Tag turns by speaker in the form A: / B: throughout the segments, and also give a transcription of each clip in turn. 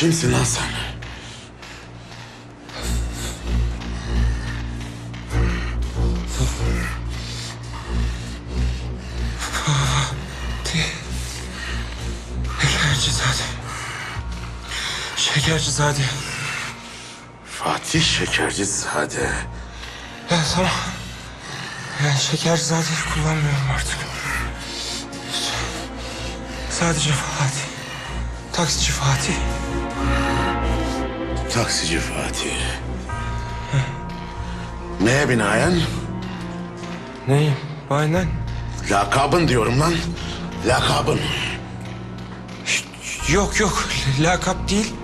A: Kimsin lan sen?
B: Şekercizade. Şekercizade.
A: Fatih Şekercizade.
B: Ya tamam. Yani Şekercizade'yi kullanmıyorum artık. Sadece Fatih. Taksici Fatih.
A: Taksici Fatih. Neye binaen?
B: Neyim? Aynen.
A: Lakabın diyorum lan. Lakabın.
B: Yok yok. Lakap değil.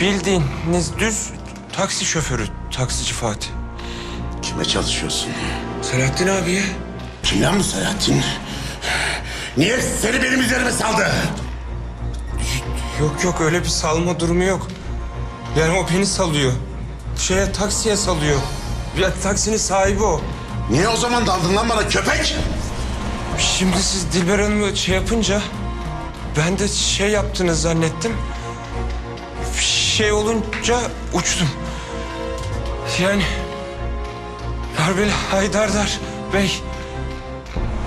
B: Bildiğiniz düz taksi şoförü. Taksici Fatih.
A: Kime çalışıyorsun?
B: Selahattin abiye.
A: Kim lan bu Selahattin? Niye seni benim üzerime saldı?
B: Yok yok öyle bir salma durumu yok. Yani o beni salıyor. Şeye taksiye salıyor. Ya taksinin sahibi o.
A: Niye o zaman daldın lan bana köpek?
B: Şimdi siz Dilber Hanım'ı şey yapınca ben de şey yaptığını zannettim. Şey olunca uçtum. Yani Harbeli Haydardar Bey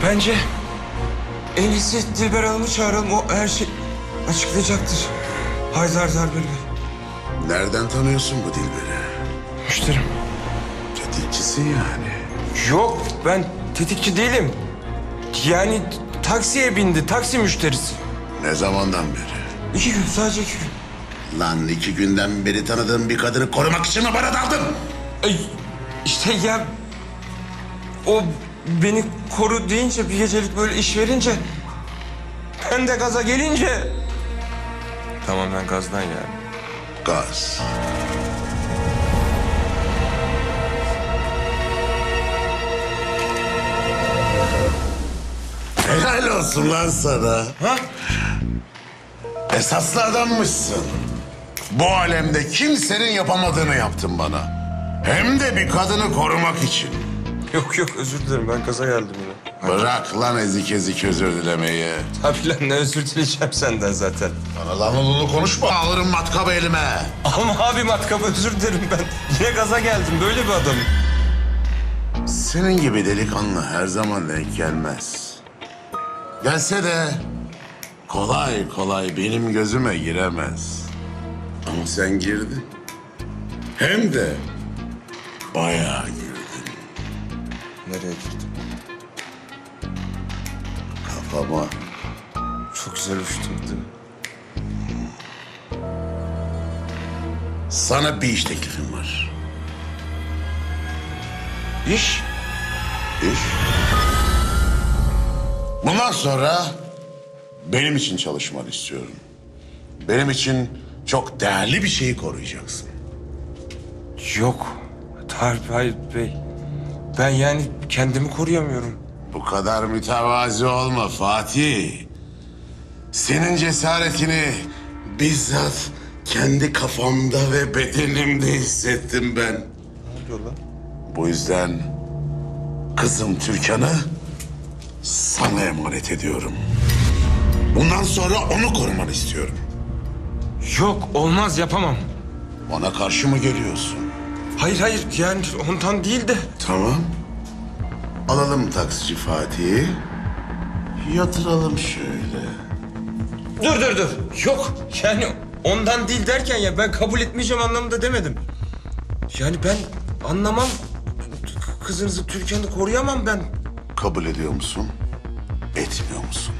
B: bence en iyisi Dilber Hanım'ı çağıralım. O her şey açıklayacaktır. Haydardar Bey.
A: Nereden tanıyorsun bu Dilber'i?
B: Müşterim.
A: Tetikçisi yani.
B: Yok ben tetikçi değilim. Yani taksiye bindi. Taksi müşterisi.
A: Ne zamandan beri?
B: İki gün sadece iki gün.
A: Lan iki günden beri tanıdığım bir kadını korumak için mi bana daldın?
B: Ay, işte ya o beni koru deyince bir gecelik böyle iş verince ben de gaza gelince tamamen gazdan yani.
A: Gaz. Helal olsun lan sana.
B: Ha?
A: Esaslı adammışsın. Bu alemde kimsenin yapamadığını yaptın bana. Hem de bir kadını korumak için.
B: Yok yok özür dilerim ben gaza geldim yine.
A: Bırak lan ezik ezik özür dilemeyi.
B: Tabii lan ne özür dileyeceğim senden zaten.
A: Bana lan onu konuşma. Alırım matkabı elime.
B: Ama abi matkap özür dilerim ben. Yine gaza geldim böyle bir adamım.
A: Senin gibi delikanlı her zaman denk gelmez. Gelse de kolay kolay benim gözüme giremez. Ama sen girdin. Hem de bayağı girdin
B: Nereye girdim?
A: Kafama.
B: Çok güzel mi?
A: Sana bir iş teklifim var.
B: İş?
A: İş? Bundan sonra benim için çalışmanı istiyorum. Benim için çok değerli bir şeyi koruyacaksın.
B: Yok. Tarık bey. Ben yani kendimi koruyamıyorum.
A: Bu kadar mütevazi olma Fatih. Senin cesaretini bizzat kendi kafamda ve bedenimde hissettim ben.
B: Ne oluyor lan?
A: Bu yüzden kızım Türkan'ı sana emanet ediyorum. Bundan sonra onu korumanı istiyorum.
B: Yok olmaz yapamam.
A: Ona karşı mı geliyorsun?
B: Hayır hayır yani ondan değil de.
A: Tamam. Alalım taksici Fatih'i. Yatıralım şöyle.
B: Dur dur dur. Yok yani ondan değil derken ya ben kabul etmeyeceğim anlamında demedim. Yani ben anlamam. Kızınızı Türkan'ı koruyamam ben.
A: Kabul ediyor musun? Etmiyor musun?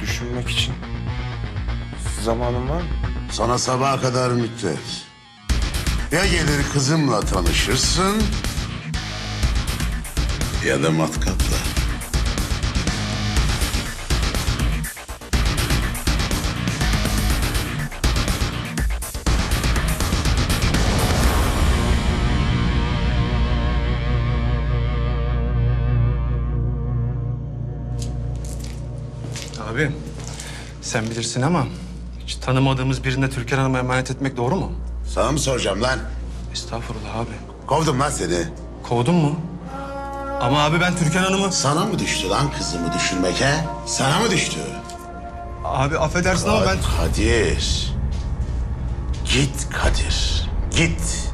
B: Düşünmek için zamanım var mı?
A: Sana sabaha kadar müddet. Ya gelir kızımla tanışırsın... ...ya da matkapla.
C: Abi sen bilirsin ama hiç tanımadığımız birine Türkan Hanım'a emanet etmek doğru mu?
A: Sana mı soracağım lan?
C: Estağfurullah abi.
A: Kovdum lan seni.
C: Kovdun mu? Ama abi ben Türkan Hanım'ı...
A: Sana mı düştü lan kızımı düşünmek he? Sana mı düştü?
C: Abi affedersin ama ben...
A: Kadir. Git Kadir, git.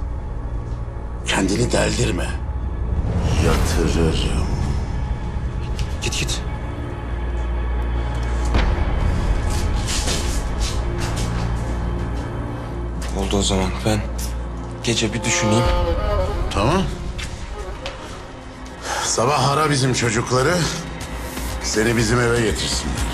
A: Kendini deldirme. Yatırırım.
B: Git git. Oldu o zaman. Ben gece bir düşüneyim.
A: Tamam. Sabah ara bizim çocukları. Seni bizim eve getirsinler.